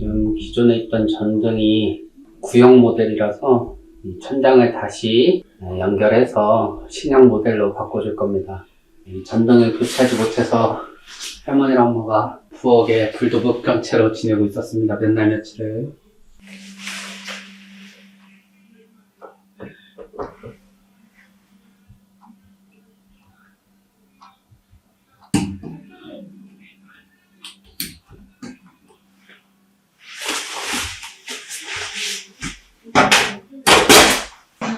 지금 기존에 있던 전등이 구형 모델이라서 이 천장을 다시 연결해서 신형 모델로 바꿔줄 겁니다. 이 전등을 교체하지 못해서 할머니랑 엄마가 부엌에 불도 못켠 채로 지내고 있었습니다. 몇 날 며칠을.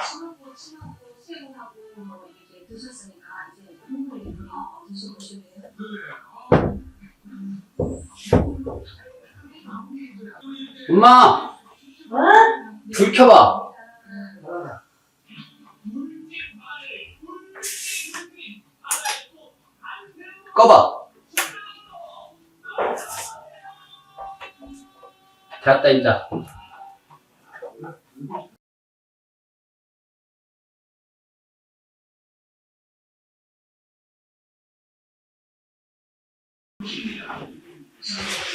친하고 친하고 세분하고 뭐 이렇게 드셨으니까 이제 국물이 드셔보시면 엄마! 불 켜봐! 꺼봐! 됐다, 이제. Yeah, I may have said.